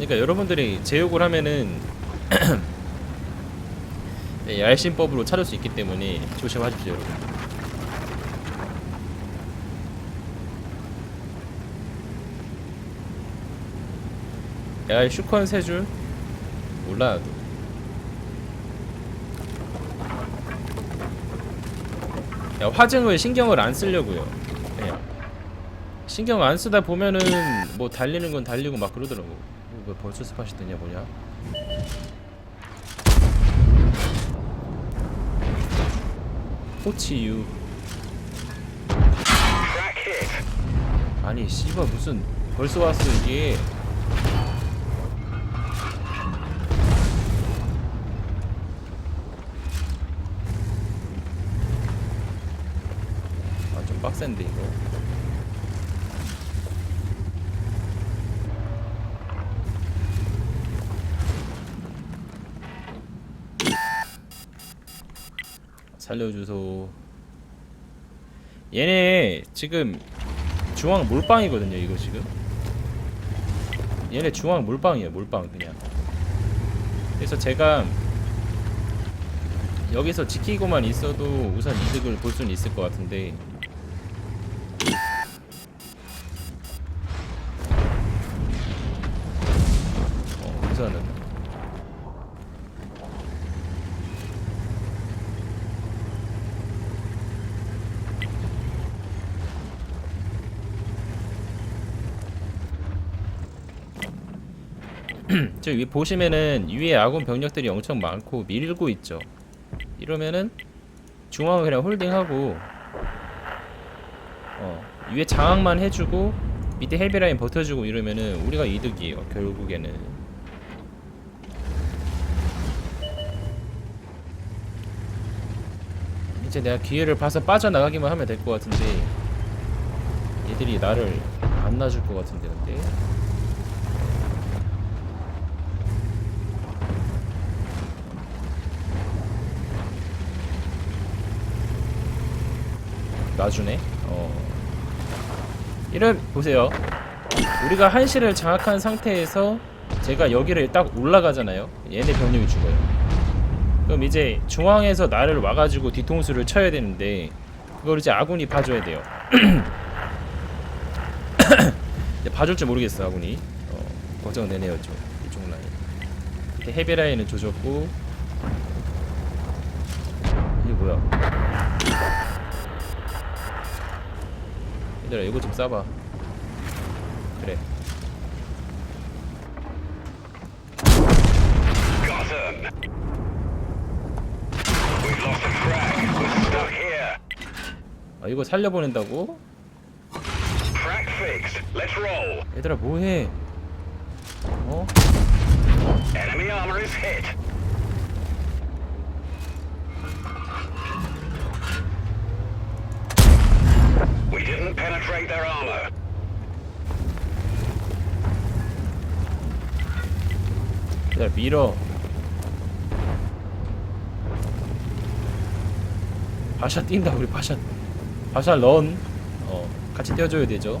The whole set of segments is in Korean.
그러니까 여러분들이 제욕을 하면은 예, 얄신법으로 찾을 수 있기 때문에 조심하십시오 여러분. 야 슈컨 세줄? 몰라 나도. 야 화증을 신경을 안 쓰려고요. 그냥 신경 안 쓰다 보면은 뭐 달리는 건 달리고 막 그러더라고. 뭐, 왜 벌써 스팟이 뜨냐 뭐냐? 호치유. 아니 씨발 무슨 벌써 왔어 이게. 아 좀 빡센데 이거 살려주소. 얘네 지금 중앙 몰빵이거든요 이거 지금. 얘네 중앙 몰빵이에요 몰빵 그냥. 그래서 제가 여기서 지키고만 있어도 우선 이득을 볼 수는 있을 것 같은데. 어 우선은 저 위 보시면은 위에 아군 병력들이 엄청 많고 밀고 있죠. 이러면은 중앙을 그냥 홀딩하고 어 위에 장악만 해주고 밑에 헤비라인 버텨주고 이러면은 우리가 이득이에요. 결국에는 이제 내가 기회를 봐서 빠져나가기만 하면 될 것 같은데 얘들이 나를 안 놔줄 것 같은데 근데 놔주네. 어. 이런 보세요. 우리가 한시를 장악한 상태에서 제가 여기를 딱 올라가잖아요. 얘네 병력이 죽어요. 그럼 이제 중앙에서 나를 와가지고 뒤통수를 쳐야 되는데 그걸 이제 아군이 봐줘야 돼요. 봐줄 줄 모르겠어 아군이. 어, 걱정되네요 좀 이쪽 라인. 밑에 헤비 라인은 조졌고 이게 뭐야? 얘들아 이거 좀 싸봐 그래. 아 이거 살려보낸다고? 얘들아 뭐해 어? Didn't penetrate their armor. 얘들아 밀어 바샤 뛴다 우리 바샤 바샤 런 어, 같이 뛰어줘야 되죠.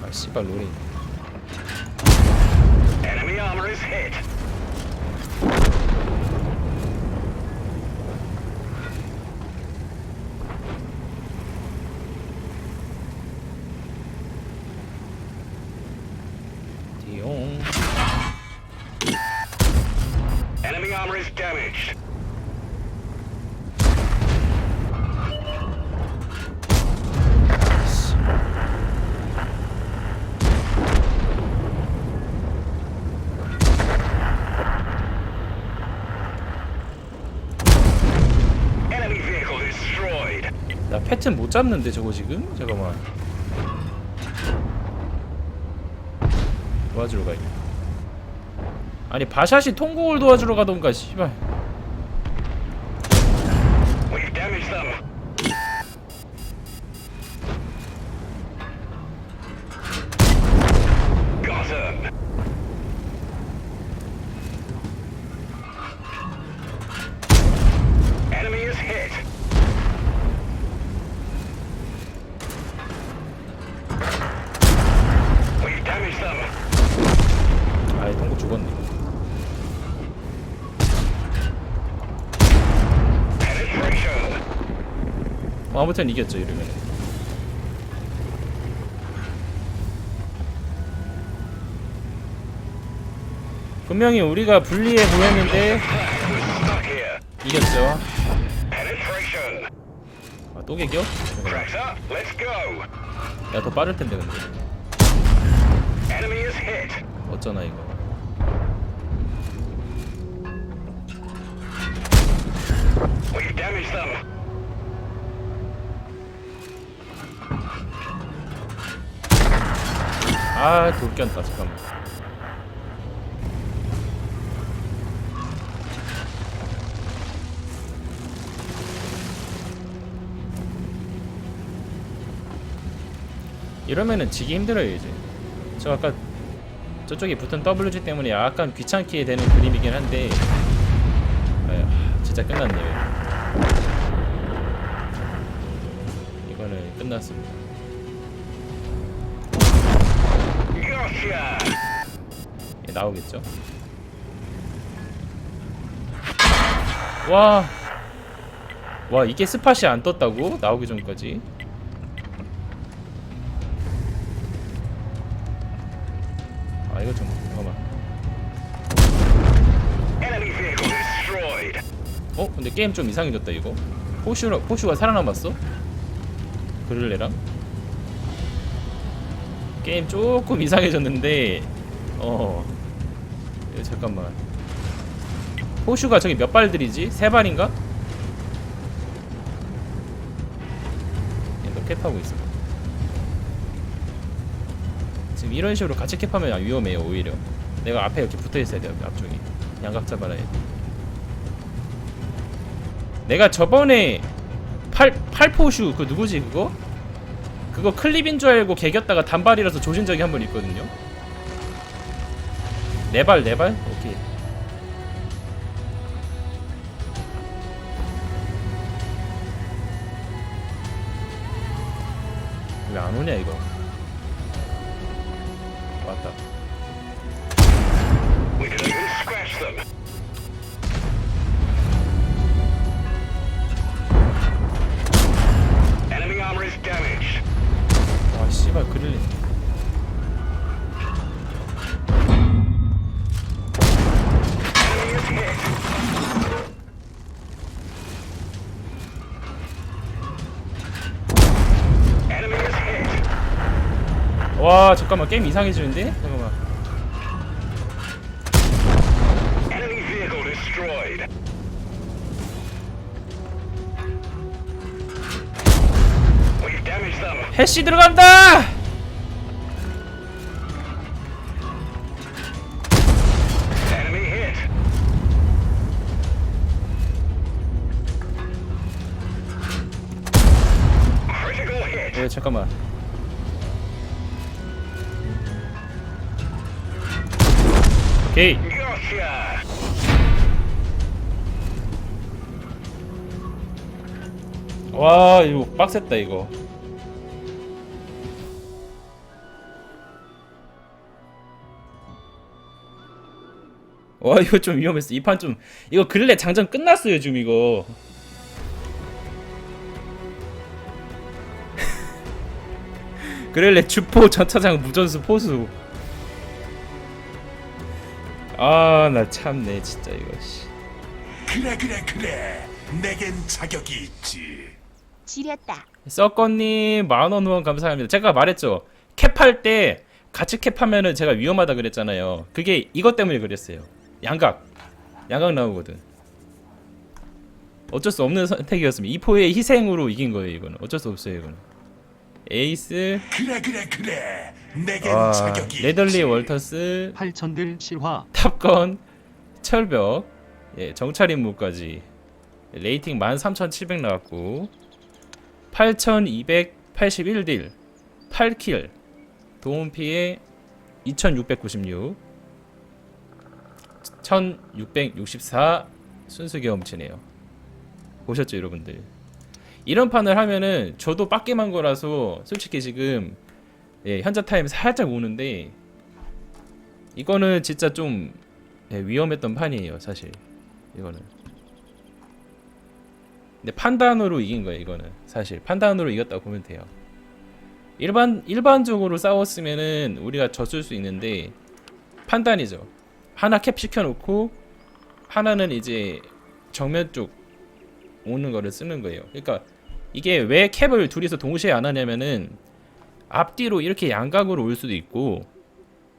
아 씨발 로리 Enemy armor is hit. 디용 Enemy armor is damaged. 나 패튼 못 잡는데 저거 지금? 잠깐만. 도와주러 가야 아니 바샷이 통곡을 도와주러 가던가 씨발 아무 튼 이겼죠 이러면 분명히 우리가 불리해 보였는데. 이겼죠. 아, 또 개겨? 야더 빠를 텐데 근데. 어쩌나 이거 We've damaged them. 아 돌견다 잠깐만. 이러면은 지기 힘들어요 이제. 저 아까 저쪽에 붙은 WG 때문에 약간 귀찮게 되는 그림이긴 한데. 아휴 진짜 끝났네요. 이거는 끝났습니다 예, 나오겠죠? 와, 와 이게 스팟이 안 떴다고 나오기 전까지. 아 이거 좀 잠깐만. 어 근데 게임 좀 이상해졌다 이거. 포슈 포슈가 살아남았어? 그럴래랑? 게임 조금 이상해졌는데 어 이거 잠깐만 포슈가 저기 몇 발들이지? 세 발인가? 얘도 캡하고 있어 지금 이런 식으로 같이 캡하면 위험해요 오히려 내가 앞에 이렇게 붙어 있어야 돼요 앞쪽에 양각 잡아라 해 내가 저번에 팔 팔포슈 그 누구지 그거? 그거 클립인 줄 알고 개겼다가 단발이라서 조진 적이 한 번 있거든요. 네 발, 네 발? 오케이. 왜 안 오냐 이거? 왔다. 씨발 그릴리. 와 잠깐만 게임 이상해지는데? 잠깐만. 해시 들어간다. 예 잠깐만. 오케이. 와 이거 빡셌다 이거 와 이거 좀 위험했어 이 판 좀 이거 근래 장전 끝났어요 지금 이거 그렐레 주포 전차장 무전수 포수 아 나 참네 진짜 이거 씨 그래 그래 그래 내겐 자격이 있지 지렸다. 썩건님 만원 후원 감사합니다. 제가 말했죠. 캡할 때 같이 캡하면은 제가 위험하다 그랬잖아요. 그게 이것 때문에 그랬어요. 양각, 양각 나오거든. 어쩔 수 없는 선택이었습니다. 이포의 희생으로 이긴 거예요. 이거는. 어쩔 수 없어요. 이거는. 에이스, 그래 그래 그래. 내겐 와, 자격이 레덜리 월터스, 팔천들 실화. 탑건, 철벽, 예, 정찰 임무까지. 레이팅 13,700 나왔고. 8,281딜. 8킬. 도움 피해 2,696 1,664 순수 경험치네요. 보셨죠, 여러분들? 이런 판을 하면은 저도 빡게만 거라서 솔직히 지금 예, 현자 타임 살짝 오는데 이거는 진짜 좀 예, 위험했던 판이에요, 사실. 이거는. 근데 판단으로 이긴 거예요 이거는 사실 판단으로 이겼다고 보면 돼요 일반 일반적으로 싸웠으면은 우리가 졌을 수 있는데 판단이죠 하나 캡 시켜놓고 하나는 이제 정면 쪽 오는 거를 쓰는 거예요 그러니까 이게 왜 캡을 둘이서 동시에 안 하냐면은 앞뒤로 이렇게 양각으로 올 수도 있고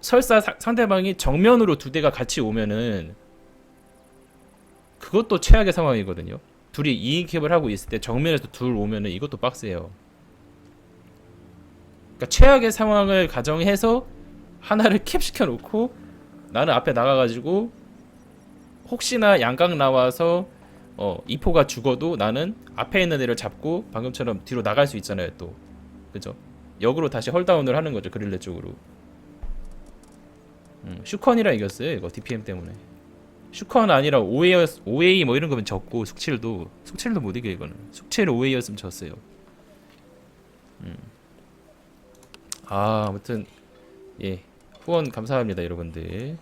설사 사- 상대방이 정면으로 두 대가 같이 오면은 그것도 최악의 상황이거든요. 둘이 2인 캡을 하고 있을 때 정면에서 둘 오면은 이것도 빡세요. 그러니까 최악의 상황을 가정해서 하나를 캡 시켜 놓고 나는 앞에 나가가지고 혹시나 양각 나와서 어 이포가 죽어도 나는 앞에 있는 애를 잡고 방금처럼 뒤로 나갈 수 있잖아요 또 그죠? 역으로 다시 헐다운을 하는 거죠 그릴레 쪽으로. 음, 슈컨이라 이겼어요 이거 DPM 때문에. 슈컨 아니라 5A, 5A 뭐 이런 거면 졌고 숙칠도 숙칠도 못 이겨 이거는 숙칠 5A였으면 졌어요. 음. 아 아무튼 예 후원 감사합니다 여러분들.